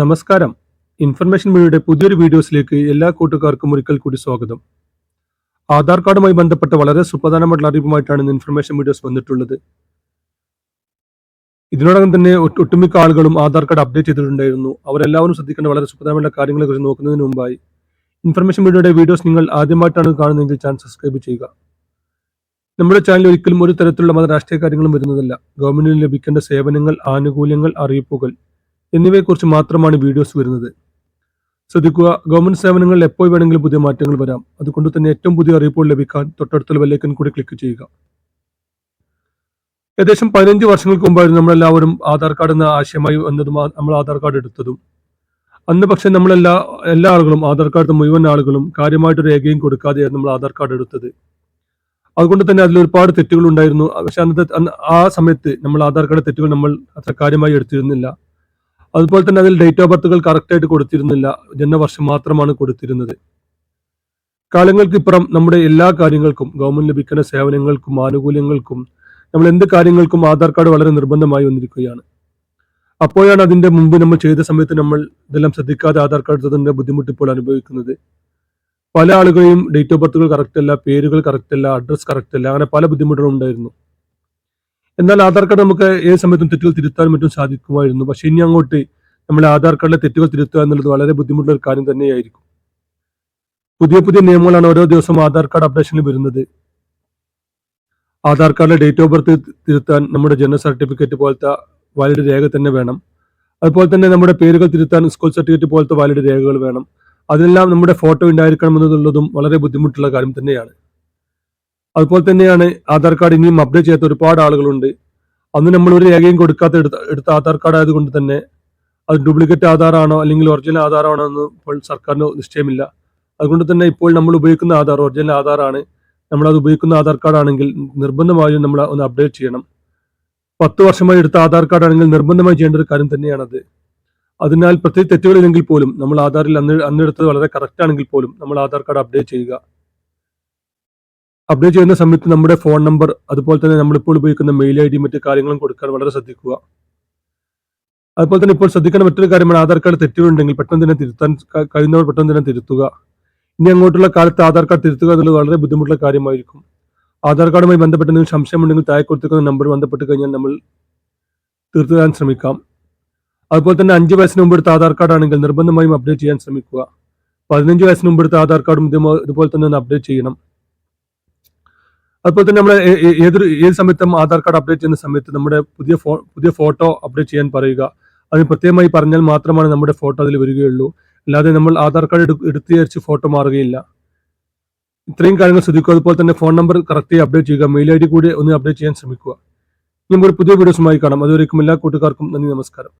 നമസ്കാരം. ഇൻഫർമേഷൻ മീഡിയയുടെ പുതിയൊരു വീഡിയോസിലേക്ക് എല്ലാ കൂട്ടുകാർക്കും ഒരിക്കൽ കൂടി സ്വാഗതം. ആധാർ കാർഡുമായി ബന്ധപ്പെട്ട വളരെ സുപ്രധാനമായിട്ടുള്ള അറിവുമായിട്ടാണ് ഇന്ന് ഇൻഫർമേഷൻ വീഡിയോസ് വന്നിട്ടുള്ളത്. ഇതിനോടകം തന്നെ ഒട്ട് ഒട്ടുമിക്ക ആളുകളും ആധാർ കാർഡ് അപ്ഡേറ്റ് ചെയ്തിട്ടുണ്ടായിരുന്നു. അവരെല്ലാവരും ശ്രദ്ധിക്കേണ്ട വളരെ സുപ്രധാനമായ കാര്യങ്ങളെക്കുറിച്ച് നോക്കുന്നതിന് മുമ്പായി. ഇൻഫർമേഷൻ വീഡിയോയുടെ വീഡിയോസ് നിങ്ങൾ ആദ്യമായിട്ടാണ് കാണുന്നതെങ്കിൽ ചാനൽ സബ്സ്ക്രൈബ് ചെയ്യുക. നമ്മുടെ ചാനൽ ഒരിക്കലും ഒരു തരത്തിലുള്ള മത രാഷ്ട്രീയ കാര്യങ്ങളും വരുന്നതല്ല. ഗവൺമെന്റിന് ലഭിക്കേണ്ട സേവനങ്ങൾ ആനുകൂല്യങ്ങൾ അറിയിപ്പുകൾ എന്നിവയെക്കുറിച്ച് മാത്രമാണ് വീഡിയോസ് വരുന്നത്. ശ്രദ്ധിക്കുക ഗവൺമെന്റ് സേവനങ്ങളിൽ എപ്പോൾ വേണമെങ്കിലും പുതിയ മാറ്റങ്ങൾ വരാം. അതുകൊണ്ട് തന്നെ ഏറ്റവും പുതിയ അറിയിപ്പുകൾ ലഭിക്കാൻ തൊട്ടടുത്തുള്ള ബെല്ലൈക്കൻ കൂടി ക്ലിക്ക് ചെയ്യുക. ഏകദേശം പതിനഞ്ച് വർഷങ്ങൾക്ക് മുമ്പായിരുന്നു നമ്മളെല്ലാവരും ആധാർ കാർഡ് എന്ന ആശയമായി വന്നതും നമ്മൾ ആധാർ കാർഡ് എടുത്തതും. അന്ന് പക്ഷേ നമ്മളെല്ലാ എല്ലാ ആളുകളും ആധാർ കാർഡ് മുഴുവൻ ആളുകളും കാര്യമായിട്ട് രേഖയും കൊടുക്കാതെയായിരുന്നു നമ്മൾ ആധാർ കാർഡ് എടുത്തത്. അതുകൊണ്ട് തന്നെ അതിൽ ഒരുപാട് തെറ്റുകൾ ഉണ്ടായിരുന്നു. പക്ഷെ അന്നത്തെ ആ സമയത്ത് നമ്മൾ ആധാർ കാർഡ് തെറ്റുകൾ നമ്മൾ അത്ര കാര്യമായി എടുത്തിരുന്നില്ല. അതുപോലെ തന്നെ അതിൽ ഡേറ്റ് ഓഫ് ബർത്തുകൾ കറക്റ്റായിട്ട് കൊടുത്തിരുന്നില്ല. ജന്മവർഷം മാത്രമാണ് കൊടുത്തിരുന്നത്. കാലങ്ങൾക്കിപ്പുറം നമ്മുടെ എല്ലാ കാര്യങ്ങൾക്കും ഗവൺമെന്റ് ലഭിക്കുന്ന സേവനങ്ങൾക്കും ആനുകൂല്യങ്ങൾക്കും നമ്മൾ എന്ത് കാര്യങ്ങൾക്കും ആധാർ കാർഡ് വളരെ നിർബന്ധമായി വന്നിരിക്കുകയാണ്. അപ്പോഴാണ് അതിന്റെ മുമ്പ് നമ്മൾ ചെയ്ത സമയത്ത് നമ്മൾ ഇതെല്ലാം ശ്രദ്ധിക്കാതെ ആധാർ കാർഡ് എടുത്തതിന്റെ ബുദ്ധിമുട്ട് ഇപ്പോൾ അനുഭവിക്കുന്നത്. പല ആളുകളെയും ഡേറ്റ് ഓഫ് ബർത്തുകൾ കറക്റ്റ് അല്ല പേരുകൾ കറക്റ്റ് അല്ല അഡ്രസ് കറക്റ്റ് അല്ല അങ്ങനെ പല ബുദ്ധിമുട്ടുകളും ഉണ്ടായിരുന്നു. എന്നാൽ ആധാർ കാർഡ് നമുക്ക് ഏത് സമയത്തും തെറ്റുകൾ തിരുത്താൻ മറ്റും സാധിക്കുമായിരുന്നു. പക്ഷെ ഇനി അങ്ങോട്ട് നമ്മൾ ആധാർ കാർഡിലെ തെറ്റുകൾ തിരുത്തുക എന്നുള്ളത് വളരെ ബുദ്ധിമുട്ടുള്ള ഒരു കാര്യം തന്നെയായിരിക്കും. പുതിയ പുതിയ നിയമങ്ങളാണ് ഓരോ ദിവസവും ആധാർ കാർഡ് അപ്ഡേഷനിൽ വരുന്നത്. ആധാർ കാർഡിലെ ഡേറ്റ് ഓഫ് ബർത്ത് തിരുത്താൻ നമ്മുടെ ജനന സർട്ടിഫിക്കറ്റ് പോലത്തെ വാലിഡ് രേഖ തന്നെ വേണം. അതുപോലെ തന്നെ നമ്മുടെ പേരുകൾ തിരുത്താൻ സ്കൂൾ സർട്ടിഫിക്കറ്റ് പോലത്തെ വാലിഡ് രേഖകൾ വേണം. അതിനെല്ലാം നമ്മുടെ ഫോട്ടോ ഉണ്ടായിരിക്കണം എന്നുള്ളതും വളരെ ബുദ്ധിമുട്ടുള്ള കാര്യം തന്നെയാണ്. അതുപോലെ തന്നെയാണ് ആധാർ കാർഡ് ഇനിയും അപ്ഡേറ്റ് ചെയ്യാത്ത ഒരുപാട് ആളുകളുണ്ട്. അന്ന് നമ്മൾ ഒരു രേഖയും കൊടുക്കാത്ത എടുത്ത എടുത്ത ആധാർ കാർഡ് ആയതുകൊണ്ട് തന്നെ അത് ഡ്യൂപ്ലിക്കേറ്റ് ആധാറാണോ അല്ലെങ്കിൽ ഒറിജിനൽ ആധാറാണോ എന്ന് ഇപ്പോൾ സർക്കാരിന് നിശ്ചയമില്ല. അതുകൊണ്ട് തന്നെ ഇപ്പോൾ നമ്മൾ ഉപയോഗിക്കുന്ന ആധാർ ഒറിജിനൽ ആധാറാണ് നമ്മളത് ഉപയോഗിക്കുന്ന ആധാർ കാർഡ് ആണെങ്കിൽ നിർബന്ധമായും നമ്മൾ ഒന്ന് അപ്ഡേറ്റ് ചെയ്യണം. പത്ത് വർഷമായി എടുത്ത ആധാർ കാർഡാണെങ്കിൽ നിർബന്ധമായി ചെയ്യേണ്ട ഒരു കാര്യം തന്നെയാണത്. അതിനാൽ പ്രത്യേക തെറ്റുകളില്ലെങ്കിൽ പോലും നമ്മൾ ആധാറിൽ അന്ന് അന്നെടുത്തത് വളരെ കറക്റ്റ് ആണെങ്കിൽ പോലും നമ്മൾ ആധാർ കാർഡ് അപ്ഡേറ്റ് ചെയ്യുക. അപ്ഡേറ്റ് ചെയ്യുന്ന സമയത്ത് നമ്മുടെ ഫോൺ നമ്പർ അതുപോലെ തന്നെ നമ്മളിപ്പോൾ ഉപയോഗിക്കുന്ന മെയിൽ ഐ ഡി മറ്റു കാര്യങ്ങളും കൊടുക്കാൻ വളരെ ശ്രദ്ധിക്കുക. അതുപോലെ തന്നെ ഇപ്പോൾ ശ്രദ്ധിക്കേണ്ട മറ്റൊരു കാര്യമാണ് ആധാർ കാർഡ് തെറ്റുകളുണ്ടെങ്കിൽ പെട്ടെന്ന് തന്നെ തിരുത്താൻ കഴിയുന്നവർ പെട്ടെന്ന് തന്നെ തിരുത്തുക. ഇനി അങ്ങോട്ടുള്ള കാലത്ത് ആധാർ കാർഡ് തിരുത്തുക എന്നുള്ളത് വളരെ ബുദ്ധിമുട്ടുള്ള കാര്യമായിരിക്കും. ആധാർ കാർഡുമായി ബന്ധപ്പെട്ട് എന്തെങ്കിലും സംശയമുണ്ടെങ്കിൽ താഴെ കൊടുത്തിരിക്കുന്ന നമ്പർ ബന്ധപ്പെട്ട് കഴിഞ്ഞാൽ നമ്മൾ തീർത്തു തരാൻ ശ്രമിക്കാം. അതുപോലെ തന്നെ അഞ്ച് വയസ്സിന് മുമ്പ് എടുത്ത ആധാർ കാർഡ് ആണെങ്കിൽ നിർബന്ധമായും അപ്ഡേറ്റ് ചെയ്യാൻ ശ്രമിക്കുക. പതിനഞ്ച് വയസ്സിന് മുമ്പ് എടുത്ത ആധാർ കാർഡും ഇതുപോലെ തന്നെ ഒന്ന് അപ്ഡേറ്റ് ചെയ്യണം. അതുപോലെ തന്നെ നമ്മുടെ ഏതൊരു ഏത് സമയത്തും ആധാർ കാർഡ് അപ്ഡേറ്റ് ചെയ്യുന്ന സമയത്ത് നമ്മുടെ പുതിയ ഫോ പുതിയ ഫോട്ടോ അപ്ഡേറ്റ് ചെയ്യാൻ പറയുക. അതിന് പ്രത്യേകമായി പറഞ്ഞാൽ മാത്രമാണ് നമ്മുടെ ഫോട്ടോ അതിൽ വരികയുള്ളൂ. അല്ലാതെ നമ്മൾ ആധാർ കാർഡ് എടു എടുത്തു വിചാരിച്ച് ഫോട്ടോ മാറുകയില്ല. ഇത്രയും കാര്യങ്ങൾ ശ്രദ്ധിക്കുക. അതുപോലെ തന്നെ ഫോൺ നമ്പർ കറക്റ്റ് അപ്ഡേറ്റ് ചെയ്യുക. മെയിൽ ഐ ഡി കൂടി ഒന്ന് അപ്ഡേറ്റ് ചെയ്യാൻ ശ്രമിക്കുക. ഇനി ഒരു പുതിയ വീഡിയോസുമായി കാണാം. അതുവരേക്കും എല്ലാ കൂട്ടുകാർക്കും നന്ദി നമസ്കാരം.